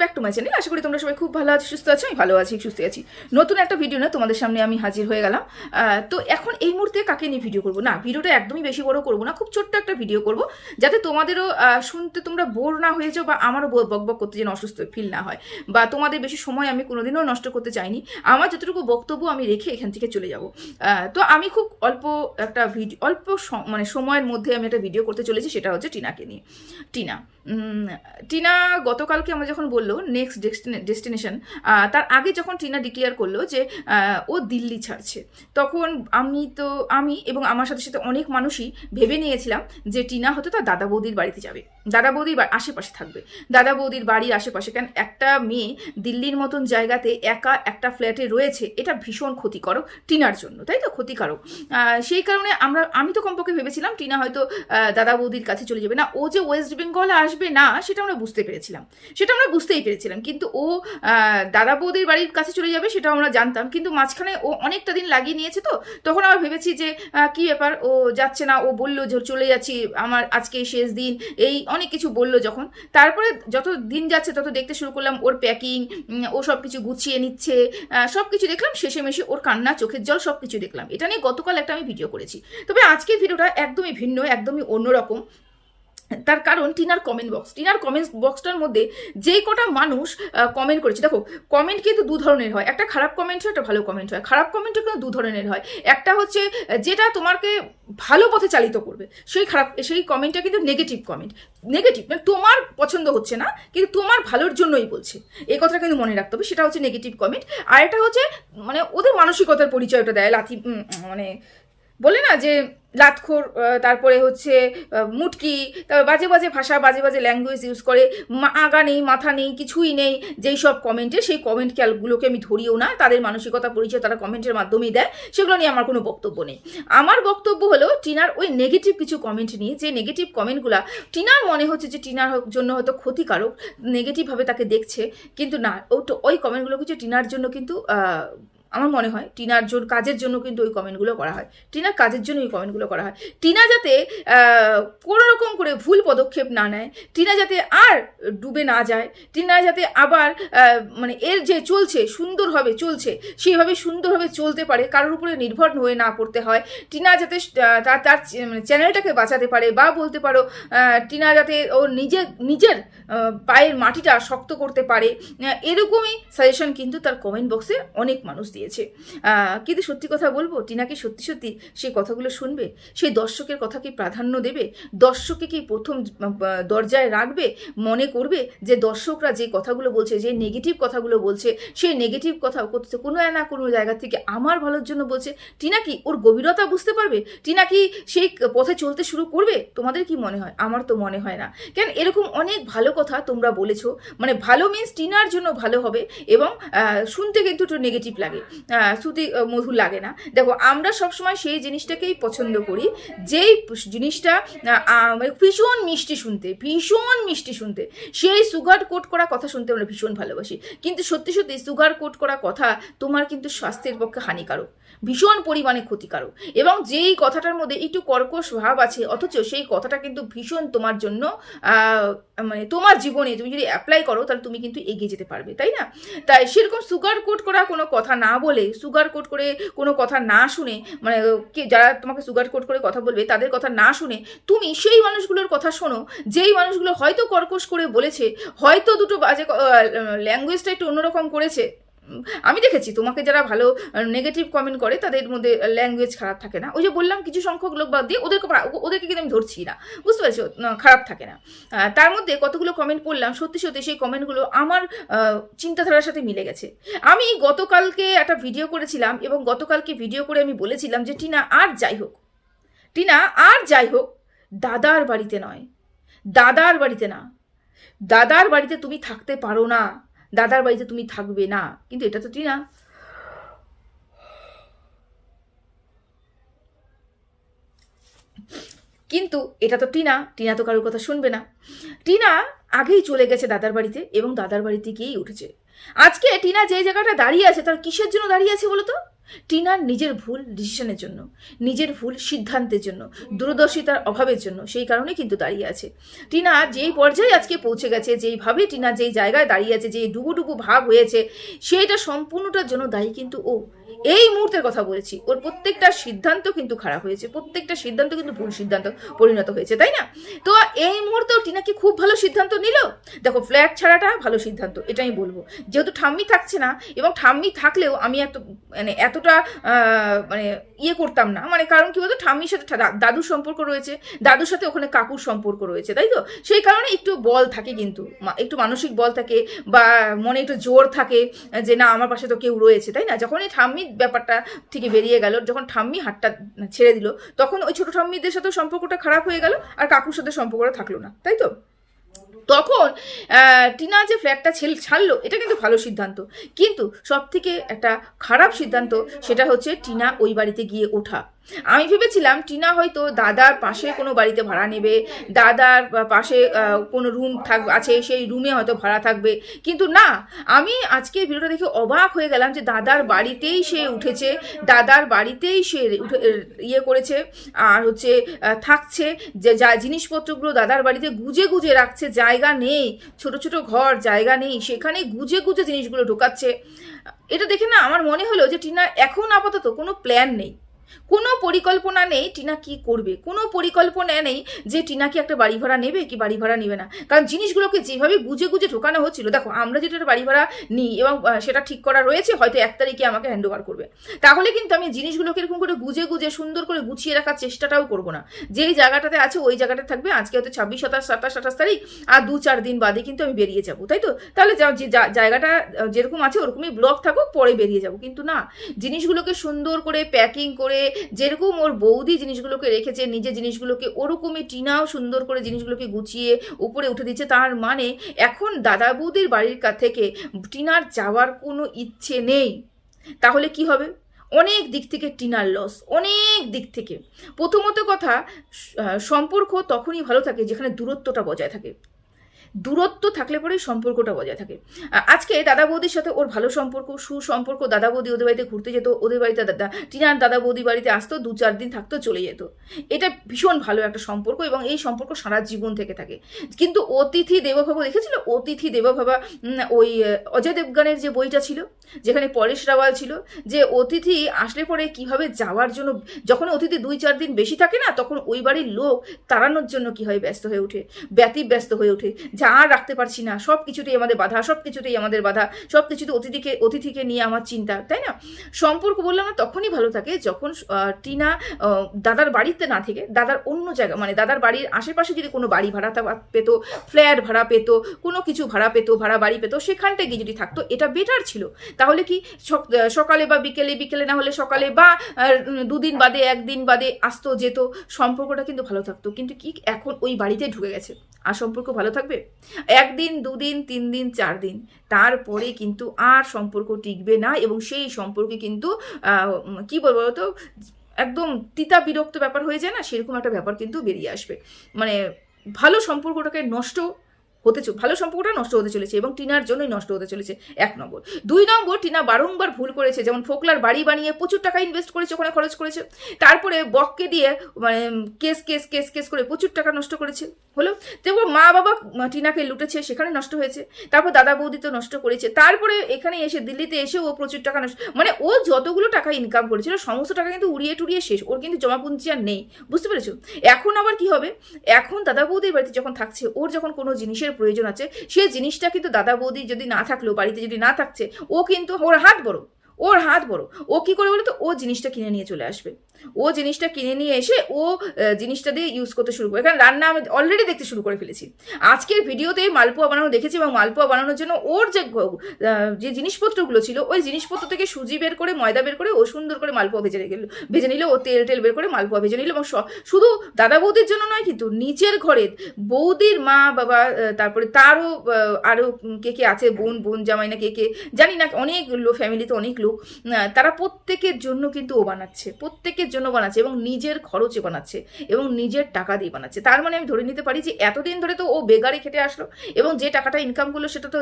Back to my channel আশা করি তোমরা সবাই খুব ভালো আছো, সুস্থ আছো, আমি ভালো আছি, সুস্থ আছি। নতুন একটা ভিডিও না তোমাদের সামনে আমি হাজির হয়ে গেলাম। তো এখন এই মুহূর্তে কাকে নিয়ে ভিডিও করব? না ভিডিওটা একদমই বেশি বড় করব না, খুব ছোট্ট একটা ভিডিও করব, যাতে তোমাদেরও শুনতে তোমরা বোর না হয়ে যাও বা আমারও বক বক করতে যেন অসুস্থ ফিল না হয়। বা তোমাদের বেশি সময় আমি কোনোদিনও নষ্ট করতে চাইনি। আমার যতটুকু বক্তব্য আমি রেখে এখান থেকে চলে যাব। তো আমি খুব অল্প একটা ভিডিও অল্প মানে সময়ের মধ্যে আমি একটা ভিডিও করতে চলেছি, সেটা হচ্ছে টিনাকে নিয়ে। টিনা টিনা গতকালকে আমরা যখন বলল নেক্সট ডেস্টিনেশন তার আগে যখন টিনা ডিক্লেয়ার করল যে ও দিল্লি ছাড়ছে, তখন আমি তো, আমি এবং আমার সাথে সাথে অনেক মানুষই ভেবে নিয়েছিলাম যে টিনা হয়তো তার দাদা বৌদির বাড়িতে যাবে। দাদা বৌদির আশেপাশে থাকবে। দাদা বৌদির বাড়ির আশেপাশে কেন একটা মেয়ে দিল্লির মতন জায়গাতে একা একটা ফ্ল্যাটে রয়েছে, এটা ভীষণ ক্ষতিকারক টিনার জন্য, তাই তো? ক্ষতিকারক। সেই কারণে আমরা, আমি তো কমপক্ষে ভেবেছিলাম টিনা হয়তো দাদা বৌদির কাছে চলে যাবে। না, ও যে ওয়েস্ট বেঙ্গল আসবে না, সেটা আমরা বুঝতে পেরেছিলাম। সেটা আমরা বুঝতেই পেরেছিলাম। কিন্তু ও দাদা বৌদির বাড়ির কাছে চলে যাবে সেটা আমরা জানতাম। কিন্তু মাঝখানে ও অনেকটা দিন লাগিয়ে নিয়েছে তো, তখন আমরা ভেবেছি যে কি ব্যাপার? ও যাচ্ছে না, ও বলল যে চলে যাচ্ছি, আমার আজকে শেষ দিন। এই অনেক কিছু বলল যখন। তারপরে যত দিন যাচ্ছে, তত দেখতে শুরু করলাম ওর প্যাকিং ও সব কিছু গুছিয়ে নিচ্ছে সব কিছু দেখলাম, শেষে মেশে ওর কান্না, চোখের জল সব কিছু দেখলাম। এটা নিয়ে গতকাল একটা আমি ভিডিও করেছি। তবে আজকের ভিডিওটা একদমই ভিন্ন, একদমই অন্যরকম। তার কারণ টিনার কমেন্ট বক্স টিনার কমেন্ট বক্সটার মধ্যে যেই কটা মানুষ কমেন্ট করেছে। দেখো কমেন্ট কিন্তু দু ধরনের হয়। একটা খারাপ কমেন্ট হয়, একটা ভালো কমেন্ট হয়। খারাপ কমেন্টও কিন্তু দু ধরনের হয়। একটা হচ্ছে, যেটা তোমাকে ভালো পথে চালিত করবে, সেই খারাপ, সেই কমেন্টটা কিন্তু নেগেটিভ কমেন্ট নেগেটিভ মানে তোমার পছন্দ হচ্ছে না, কিন্তু তোমার ভালোর জন্যই বলছে। এই কথাটা কিন্তু মনে রাখতে হবে। সেটা হচ্ছে নেগেটিভ কমেন্ট আর এটা হচ্ছে মানে ওদের মানসিকতার পরিচয়টা দেয়, লাথি মানে বলে না যে লাতখোর তারপরে হচ্ছে মুটকি, তারপর বাজে বাজে ভাষা, বাজে বাজে ল্যাঙ্গুয়েজ ইউজ করে আগা নেই, মাথা নেই, কিছুই নেই, যেই সব কমেন্টে সেই কমেন্ট ক্যালগুলোকে আমি ধরিও না, তাদের মানসিকতা পরিচয় তারা কমেন্টের মাধ্যমেই দেয়, সেগুলো নিয়ে আমার কোনো বক্তব্য নেই। আমার বক্তব্য হলো টিনার ওই নেগেটিভ কিছু কমেন্ট নিয়ে, যে নেগেটিভ কমেন্টগুলো টিনার মনে হচ্ছে যে টিনার জন্য হয়তো ক্ষতিকারক নেগেটিভভাবে তাকে দেখছে, কিন্তু না ওই কমেন্টগুলো কিছু টিনার জন্য কিন্তু আমার মনে হয় টিনার জন্য, কাজের জন্য কিন্তু ওই কমেন্টগুলো করা হয়। টিনার কাজের জন্য ওই কমেন্টগুলো করা হয়। টিনা যাতে কোনো রকম করে ভুল পদক্ষেপ না নেয়, টিনা যাতে আর ডুবে না যায়, টিনা যাতে আবার মানে এর যে চলছে, সুন্দরভাবে চলছে, সেইভাবে সুন্দরভাবে চলতে পারে, কারোর উপরে নির্ভর হয়ে না পড়তে হয়। টিনা যাতে তার তার মানে চ্যানেলটাকে বাঁচাতে পারে বা বলতে পারো টিনা যাতে ও নিজের নিজের পায়ের মাটিটা শক্ত করতে পারে এরকমই সাজেশন কিন্তু তার কমেন্ট বক্সে অনেক মানুষ দিয়েছে। কিন্তু সত্যি কথা বলব? টিনা কি সত্যি সত্যি সেই কথাগুলো শুনবে? সেই দর্শকের কথা কি প্রাধান্য দেবে? দর্শককে কি প্রথম দরজায় রাখবে? মনে করবে যে দর্শকরা যে কথাগুলো বলছে, যে নেগেটিভ কথাগুলো বলছে, সেই নেগেটিভ কথা কোনো না কোনো জায়গা থেকে আমার ভালোর জন্য বলছে, টিনা কি ওর গভীরতা বুঝতে পারবে? টিনা কি সেই পথে চলতে শুরু করবে? তোমাদের কি মনে হয়? আমার তো মনে হয় না। কেন এরকম অনেক ভালো কথা তোমরা বলেছ মানে ভালো মিন্স টিনার জন্য ভালো হবে এবং শুনতে কিন্তু একটু নেগেটিভ লাগে। শ্রুতি মধুর লাগে না। দেখো, আমরা সবসময় সেই জিনিসটাকেই পছন্দ করি। যেই জিনিসটা মানে ভীষণ মিষ্টি শুনতে, ভীষণ মিষ্টি শুনতে। সেই সুগার কোট করা কথা শুনতে আমরা ভীষণ ভালোবাসি। কিন্তু সত্যি সত্যি সুগার কোট করা কথা তোমার কিন্তু স্বাস্থ্যের পক্ষে হানিকারক, ভীষণ পরিমাণে ক্ষতিকারক। এবং যেই কথাটার মধ্যে একটু কর্কশ ভাব আছে, অথচ সেই কথাটা কিন্তু ভীষণ তোমার জন্য মানে তোমার জীবনে তুমি যদি অ্যাপ্লাই করো, তাহলে তুমি কিন্তু এগিয়ে যেতে পারবে, তাই না? তাই সেরকম সুগার কোট করা কোনো কথা না বলে সুগার কোট করে কোনো কথা না শুনে মানে কে, যারা তোমাকে সুগার কোট করে কথা বলবে, তাদের কথা না শুনে তুমি সেই মানুষগুলোর কথা শোনো, যেই মানুষগুলো হয়তো কর্কশ করে বলেছে, হয়তো দুটো বাজে ল্যাঙ্গুয়েজটা একটু অন্যরকম করেছে। আমি দেখেছি, তোমাকে যারা ভালো নেগেটিভ কমেন্ট করে, তাদের মধ্যে ল্যাঙ্গুয়েজ খারাপ থাকে না। ওই যে বললাম, কিছু সংখ্যক লোক বাদ দিয়ে ওদেরকে ওদেরকে কিন্তু আমি ধরছি না। বুঝতে পারছ? খারাপ থাকে না। তার মধ্যে কতগুলো কমেন্ট পড়লাম, সত্যি সত্যি সেই কমেন্টগুলো আমার চিন্তাধারার সাথে মিলে গেছে। আমি গতকালকে একটা ভিডিও করেছিলাম এবং গতকালকে ভিডিও করে আমি বলেছিলাম যে, টিনা, আর যাই হোক। টিনা, আর যাই হোক, দাদার বাড়িতে নয়। দাদার বাড়িতে না। দাদার বাড়িতে তুমি থাকতে পারো না। দাদার বাড়িতে তুমি থাকবে না। কিন্তু এটা তো টিনা। কিন্তু এটা তো টিনা। টিনা তো কারোর কথা শুনবে না। টিনা আগেই চলে গেছে দাদার বাড়িতে এবং দাদার বাড়িতে গিয়েই উঠেছে। আজকে টিনা যে জায়গাটা দাঁড়িয়ে আছে, তার কিসের জন্য দাঁড়িয়ে আছে বলো তো? টিনার নিজের ভুল ডিসিশনের জন্য, নিজের ভুল সিদ্ধান্তের জন্য, দূরদর্শিতার অভাবের জন্য সেই কারণে কিন্তু দাঁড়িয়ে আছে। টিনা যেই পর্যায়ে আজকে পৌঁছে গেছে, যেইভাবে টিনা যেই জায়গায় দাঁড়িয়ে আছে যে ডুবুডুবু ভাব হয়েছে, সেইটা সম্পূর্ণটার জন্য দায়ী কিন্তু ও। এই মুহূর্তের কথা বলেছি। ওর প্রত্যেকটা সিদ্ধান্ত কিন্তু খারাপ হয়েছে। প্রত্যেকটা সিদ্ধান্ত কিন্তু ভুল সিদ্ধান্ত পরিণত হয়েছে, তাই না? তো এই মুহূর্তেও টিনা কি খুব ভালো সিদ্ধান্ত নিল। দেখো ফ্ল্যাট ছাড়াটা ভালো সিদ্ধান্ত, এটা আমি বলব। যেহেতু ঠাম্মি থাকছে না, এবং ঠাম্মি থাকলেও আমি এত মানে এতটা মানে ইয়ে করতাম না। মানে কারণ কি বলতো? ঠাম্মির সাথে দাদুর সম্পর্ক রয়েছে। দাদুর সাথে ওখানে কাকুর সম্পর্ক রয়েছে, তাই তো? সেই কারণে একটু বল থাকে কিন্তু। একটু মানসিক বল থাকে বা মনে একটু জোর থাকে যে, না, আমার পাশে তো কেউ রয়েছে তাই না? যখন এই ঠাম্মির ব্যাপারটা থেকে বেরিয়ে গেল। যখন ঠাম্মি হাতটা ছেড়ে দিল, তখন ওই ছোটো ঠাম্মিদের সাথেও সম্পর্কটা খারাপ হয়ে গেল আর কাকুর সাথে সম্পর্কটা থাকল না, তাই তো? তখন টিনা যে ফ্ল্যাটটা ছেল ছাড়লো, এটা কিন্তু ভালো সিদ্ধান্ত। কিন্তু সব থেকে একটা খারাপ সিদ্ধান্ত, সেটা হচ্ছে টিনা ওই বাড়িতে গিয়ে ওঠা। আমি ভেবেছিলাম টিনা হয়তো দাদার পাশে কোনো বাড়িতে ভাড়া নেবে, দাদার পাশে কোনো রুম থাক, আছে, সেই রুমে হয়তো ভাড়া থাকবে। কিন্তু না, আমি আজকে ভিডিওটা দেখে অবাক হয়ে গেলাম যে দাদার বাড়িতেই সে উঠেছে, দাদার বাড়িতেই সে উঠে ইয়ে করেছে, আর হচ্ছে থাকছে, যে যা জিনিসপত্রগুলো দাদার বাড়িতে গুজে গুজে রাখছে, জায়গা নেই, ছোট ছোট ঘর, জায়গা নেই, সেখানে গুজে গুজে জিনিসগুলো ঢোকাচ্ছে। এটা দেখে না আমার মনে হলো যে টিনার এখন আপাতত কোনো প্ল্যান নেই। কোনো পরিকল্পনা নেই টিনা কি করবে। কোনো পরিকল্পনা নেই যে টিনা কি একটা বাড়ি ভাড়া নেবে কি বাড়ি ভাড়া নেবে না। কারণ জিনিসগুলোকে যেভাবে গুজে গুজে ঢোকানো হচ্ছিল, দেখো আমরা যেটা বাড়ি ভাড়া নিই এবং সেটা ঠিক করা রয়েছে, হয়তো এক তারিখে আমাকে হ্যান্ড ওভার করবে। তাহলে কিন্তু আমি জিনিসগুলোকে এরকম করে গুজে গুজে সুন্দর করে গুছিয়ে রাখার চেষ্টাটাও করব না। যেই জায়গাটাতে আছে ওই জায়গাটা থাকবে, আজকে হয়তো ছাব্বিশ সাতাশ সাতাশ, আঠাশ তারিখ, আর দু চার দিন বাদে কিন্তু আমি বেরিয়ে যাব, তাই তো? তাহলে যা- জায়গাটা যেরকম আছে ওরকমই ব্লক থাকুক, পরে বেরিয়ে যাব। কিন্তু না, জিনিসগুলোকে সুন্দর করে প্যাকিং করে যেরকম ওর বৌদি জিনিসগুলোকে রেখেছে নিজে জিনিসগুলোকে ওরকমই টিনাও সুন্দর করে জিনিসগুলোকে গুছিয়ে উপরে উঠে দিচ্ছে। তার মানে এখন দাদা বৌদির বাড়ির কা থেকে টিনার যাওয়ার কোনো ইচ্ছে নেই। তাহলে কি হবে? অনেক দিক থেকে টিনার লস অনেক দিক থেকে। প্রথমত কথা সম্পর্ক তখনই ভালো থাকে যেখানে দূরত্বটা বজায় থাকে। দূরত্ব থাকলে পরেই সম্পর্কটা বজায় থাকে। আজকে দাদা বৌদির সাথে ওর ভালো সম্পর্ক, সুসম্পর্ক, দাদা বৌদি ওদের বাড়িতে ঘুরতে যেত, ওদের বাড়িতে দাদা টিনার দাদা বৌদি বাড়িতে আসতো, দু চার দিন থাকতো, চলে যেত। এটা ভীষণ ভালো একটা সম্পর্ক এবং এই সম্পর্ক সারা জীবন থেকে থাকে। কিন্তু অতিথি দেবভাব, দেখেছিল? অতিথি দেবভাবা ওই অজয় দেবগানের যে বইটা ছিল, যেখানে পরেশ রাওয়াল ছিল, যে অতিথি আসলে পরে কীভাবে যাওয়ার জন্য, যখন অতিথি দুই চার দিন বেশি থাকে না, তখন ওই বাড়ির লোক তাড়ানোর জন্য কি হয় ব্যস্ত হয়ে ওঠে ব্যতি ব্যস্ত হয়ে ওঠে। যা আর রাখতে পারছি না সব কিছুতেই আমাদের বাধা সব কিছুতেই আমাদের বাধা সব কিছুতে অতিথিকে অতিথিকে নিয়ে আমার চিন্তা, তাই না? সম্পর্ক বললাম না, তখনই ভালো থাকে যখন টিনা দাদার বাড়িতে না থেকে, দাদার অন্য জায়গা মানে দাদার বাড়ির আশেপাশে যদি কোনো বাড়ি ভাড়া পেতো, ফ্ল্যাট ভাড়া পেতো, কোনো কিছু ভাড়া পেতো, ভাড়া বাড়ি পেতো, সেখানটায় গিয়ে যদি থাকতো, এটা বেটার ছিল। তাহলে কি সক- সকালে বা বিকেলে বিকেলে না হলে সকালে বা দুদিন বাদে, একদিন বাদে আসতো, যেত, সম্পর্কটা কিন্তু ভালো থাকতো। কিন্তু কি এখন ওই বাড়িতে ঢুকে গেছে? আর সম্পর্ক ভালো থাকবে? একদিন, দুদিন তিন দিন চার দিন তারপরে কিন্তু আর সম্পর্ক টিকবে না এবং সেই সম্পর্কে কিন্তু কি বলব তো একদম তিতা বিরক্ত ব্যাপার হয়ে যায় না? সেরকম একটা ব্যাপার কিন্তু বেরিয়ে আসবে। মানে ভালো সম্পর্কটাকে নষ্ট হতে ভালো সম্পর্কটা নষ্ট হতে চলেছে এবং টিনার জন্যই নষ্ট হতে চলেছে এক নম্বর। দুই নম্বর, টিনা বারংবার ভুল করেছে, যেমন ফোকলার বাড়ি বানিয়ে প্রচুর টাকা ইনভেস্ট করেছে ওখানে খরচ করেছে, তারপরে বককে দিয়ে মানে কেস কেস কেস কেস করে প্রচুর টাকা নষ্ট করেছে, হলো? তারপর মা বাবা টিনাকে লুটেছে, সেখানে নষ্ট হয়েছে, তারপর দাদা বৌদি তো নষ্ট করেছে, তারপরে এখানে এসে দিল্লিতে এসে ও প্রচুর টাকা নষ্ট মানে ও যতগুলো টাকা ইনকাম করেছিল, সমস্ত টাকা কিন্তু উড়িয়ে টুড়িয়ে শেষ, ওর কিন্তু জমাপুঞ্জি আর নেই, বুঝতে পেরেছ? এখন আবার কি হবে? এখন দাদা বৌদির বাড়িতে যখন থাকছে, ওর যখন কোনো জিনিসের প্রয়োজন আছে। সে জিনিসটা কিন্তু দাদা বৌদি যদি না থাকলেও, বাড়িতে যদি না থাকছে, ও কিন্তু ওর হাত বড়। ওর হাত বড়। ও কি করে বলে তো ও জিনিসটা কিনে নিয়ে চলে আসবে। ও জিনিসটা কিনে নিয়ে এসে ও জিনিসটা দিয়ে ইউজ করতে শুরু করে। কারণ রান্না আমি অলরেডি দেখতে শুরু করে ফেলেছি। আজকের ভিডিওতে মালপোয়া বানানো দেখেছি এবং মালপোয়া বানানোর জন্য ওর যে যে জিনিসপত্রগুলো ছিল, ওই জিনিসপত্র থেকে সুজি বের করে, ময়দা বের করে ও সুন্দর করে মালপোয়া ভেজে রেখে ভেজে নিল, ও তেল টেল বের করে মালপোয়া ভেজে নিল এবং শুধু দাদা বৌদির জন্য নয় কিন্তু নিচের ঘরের বৌদির মা বাবা তারপরে তারও আরও কে কে আছে? বোন বোন জামাই না কে কে? জানি না, অনেক ফ্যামিলিতে অনেক লোক তারা প্রত্যেকের জন্য কিন্তু ও বানাচ্ছে, প্রত্যেকের জন্য বানাচ্ছে এবং নিজের খরচে বানাচ্ছে এবং নিজের টাকা দিয়ে বানাচ্ছে। তার মানে আমি ধরে নিতে পারি যে এতদিন ধরে তো ও বেগারে খেটে আসলো এবং যে টাকাটা ইনকাম করল সেটা তো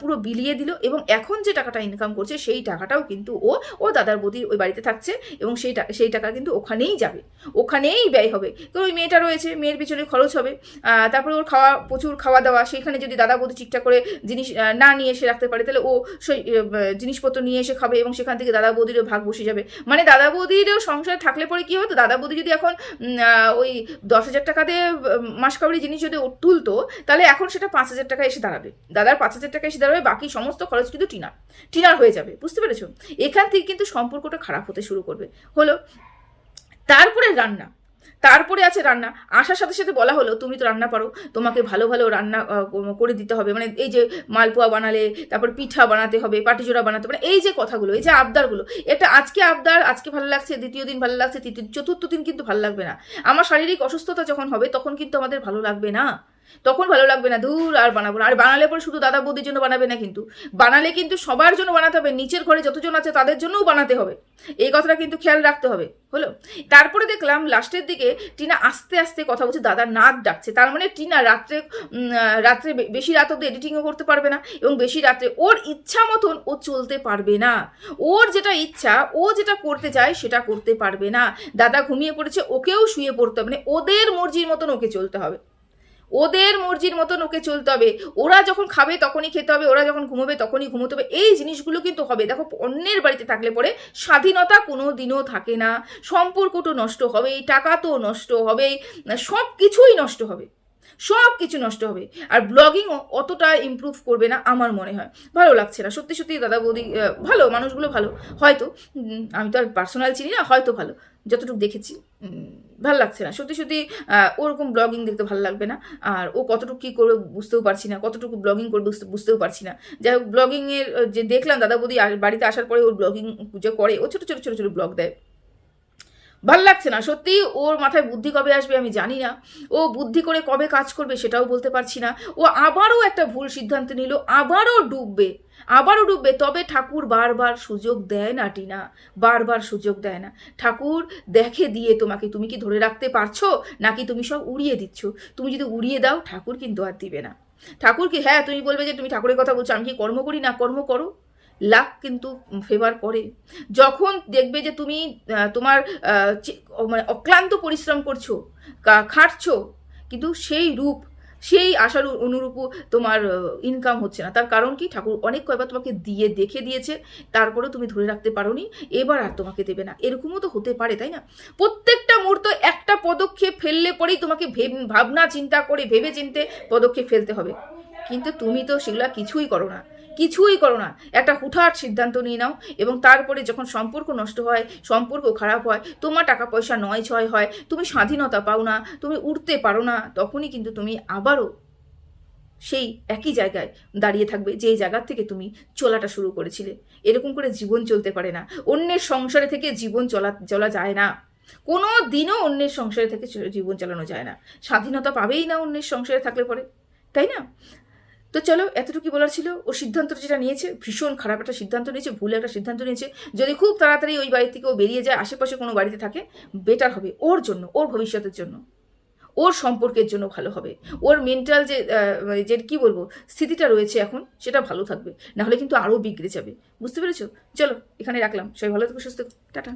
পুরো বিলিয়ে দিল এবং এখন যে টাকাটা ইনকাম করছে সেই টাকাটাও কিন্তু ও ও দাদার বৌদির ওই বাড়িতে থাকছে এবং সেই টাকা সেই টাকা কিন্তু ওখানেই যাবে, ওখানেই ব্যয় হবে। তো ওই মেয়েটা রয়েছে, মেয়ের পিছনে খরচ হবে তারপরে ওর খাওয়া, প্রচুর খাওয়া দাওয়া, সেইখানে যদি দাদা বৌদি ঠিকঠাক করে জিনিস না নিয়ে এসে রাখতে পারে তাহলে ও সেই জিনিসপত্র নিয়ে এসে খাবে এবং সেখান থেকে দাদা বৌদিরও ভাগ বসে যাবে। মানে দাদা বৌদিরও সংসারে থাকলে পরে কি হতো? দাদা বৌদি যদি এখন ওই দশ হাজার টাকা দিয়ে মাস কাবারি জিনিস যদি তুলতো, তাহলে এখন সেটা পাঁচ হাজার টাকা এসে দাঁড়াবে। দাদার পাঁচ হাজার টাকা এসে দাঁড়াবে, বাকি সমস্ত খরচ কিন্তু টিনার। টিনার হয়ে যাবে, বুঝতে পেরেছ? এখান থেকে কিন্তু সম্পর্কটা খারাপ হতে শুরু করবে। হলো, তারপরে রান্না। তারপরে আছে রান্না। আসার সাথে সাথে বলা হলো, তুমি তো রান্না পারো, তোমাকে ভালো ভালো রান্না করে দিতে হবে। মানে এই যে মালপোয়া বানালে, তারপর পিঠা বানাতে হবে পাটিজোড়া বানাতে হবে মানে এই যে কথাগুলো, এই যে আবদারগুলো, এটা আজকে আবদার, আজকে ভালো লাগছে, দ্বিতীয় দিন ভালো লাগছে, তৃতীয়, চতুর্থ দিন কিন্তু ভালো লাগবে না। আমার শারীরিক অসুস্থতা যখন হবে, তখন কিন্তু আমাদের ভালো লাগবে না। তখন ভালো লাগবে না দূর আর বানাবো না। আর বানালে পরে শুধু দাদা বৌদির জন্য বানাবে না কিন্তু। বানালে কিন্তু সবার জন্য বানাতে হবে, নিচের ঘরে যতজন আছে তাদের জন্যও বানাতে হবে। এই কথাটা কিন্তু খেয়াল রাখতে হবে, হলো? তারপরে দেখলাম লাস্টের দিকে টিনা আস্তে আস্তে কথা বলছে, দাদা নাক ডাকছে। তার মানে টিনা রাত্রে রাত্রে বেশি রাত অব্দি এডিটিংও করতে পারবে না এবং বেশি রাত্রে ওর ইচ্ছা মতন ও চলতে পারবে না। ওর যেটা ইচ্ছা, ও যেটা করতে চায় সেটা করতে পারবে না। দাদা ঘুমিয়ে পড়েছে, ওকেও শুয়ে পড়তে হবে মানে ওদের মর্জির মতন ওকে চলতে হবে। ওদের মর্জির মতন ওকে চলতে হবে। ওরা যখন খাবে তখনই খেতে হবে, ওরা যখন ঘুমোবে তখনই ঘুমোতে হবে। এই জিনিসগুলো কিন্তু হবে। দেখো, অন্যের বাড়িতে থাকলে পরে স্বাধীনতা কোনো দিনও থাকে না। সম্পর্ক তো নষ্ট হবেই টাকা তো নষ্ট হবেই সব কিছুই নষ্ট হবে। সব কিছু নষ্ট হবে। আর ব্লগিংও অতটা ইমপ্রুভ করবে না আমার মনে হয়। ভালো লাগছে না। সত্যি সত্যি দাদা বৌদি ভালো, মানুষগুলো ভালো। হয়তো আমি তো আর পার্সোনাল চিনি না, হয়তো ভালো। যতটুকু দেখেছি ভালো লাগছে না। সত্যি সত্যি ওরকম ব্লগিং দেখতে ভালো লাগবে না। আর ও কতটুকু কী করবে বুঝতেও পারছি না, কতটুকু ব্লগিং করবে বুঝতেও পারছি না। যাই হোক ব্লগিংয়ের যে দেখলাম দাদা বৌদি বাড়িতে আসার পরে ওর ব্লগিং যে করে, ও ছোটো ছোটো ছোটো ছোটো ব্লগ দেয়। ভালো লাগছে না। সত্যি ওর মাথায় বুদ্ধি কবে আসবে আমি জানি না। ও বুদ্ধি করে কবে কাজ করবে সেটাও বলতে পারছি না। ও আবারও একটা ভুল সিদ্ধান্ত নিল, আবারও ডুববে আবারও ডুববে। তবে ঠাকুর বারবার সুযোগ দেয় না, টিনা। বারবার সুযোগ দেয় না। ঠাকুর দেখে দিয়ে তোমাকে, তুমি কি ধরে রাখতে পারছ? নাকি তুমি সব উড়িয়ে দিচ্ছ? তুমি যদি উড়িয়ে দাও, ঠাকুর কিন্তু আর দিবে না। ঠাকুর কি হ্যাঁ তুমি বলবে যে, তুমি ঠাকুরের কথা বলছো, আমি কি কর্ম করি? না, কর্ম করো। লাক কিন্তু ফেভার করে। যখন দেখবে যে তুমি তোমার মানে অক্লান্ত পরিশ্রম করছ খাটছো, কিন্তু সেই রূপ, সেই আশার অ- অনুরূপও তোমার ইনকাম হচ্ছে না। তার কারণ কি? ঠাকুর অনেক কয়বার তোমাকে দিয়ে, দেখে দিয়েছে, তারপরেও তুমি ধরে রাখতে পারোনি, এবার আর তোমাকে দেবে না। এরকমও তো হতে পারে, তাই না? প্রত্যেকটা মুহূর্ত একটা পদক্ষেপ ফেললে পরেই তোমাকে ভেব- ভাবনা, চিন্তা করে ভেবে চিনতে পদক্ষেপ ফেলতে হবে। কিন্তু তুমি তো সেগুলো কিছুই করো না। কিছুই করো না। একটা হুঠাট সিদ্ধান্ত নিয়ে নাও এবং তারপরে যখন সম্পর্ক নষ্ট হয়, সম্পর্ক খারাপ হয়, তোমার টাকা পয়সা নয় ছয় হয়, তুমি স্বাধীনতা পাও না, তুমি উঠতে পারো না, তখনই কিন্তু তুমি আবারও সেই একই জায়গায় দাঁড়িয়ে থাকবে, যেই জায়গার থেকে তুমি চলাটা শুরু করেছিলে। এরকম করে জীবন চলতে পারে না। অন্যের সংসারে থেকে জীবন চলা চলা যায় না। কোনো দিনও অন্যের সংসারে থেকে জীবন চালানো যায় না। স্বাধীনতা পাবেই না অন্যের সংসারে থাকলে পরে। তাই না? তো চলো, এতটুকু বলার ছিল। ও সিদ্ধান্ত যেটা নিয়েছে, ভীষণ খারাপ একটা সিদ্ধান্ত নিয়েছে, ভুল একটা সিদ্ধান্ত নিয়েছে। যদি খুব তাড়াতাড়ি ওই বাড়ি থেকে ও বেরিয়ে যায়, আশেপাশে কোনো বাড়িতে থাকে বেটার হবে ওর জন্য, ওর ভবিষ্যতের জন্য। ওর সম্পর্কের জন্য ভালো হবে। ওর মেন্টাল যে মানে যে, কী বলব, স্থিতিটা রয়েছে এখন, সেটা ভালো থাকবে। নাহলে কিন্তু আরও বিগড়ে যাবে। বুঝতে পেরেছ? চলো, এখানে রাখলাম। সবাই ভালো থেকো, সুস্থ টাটা।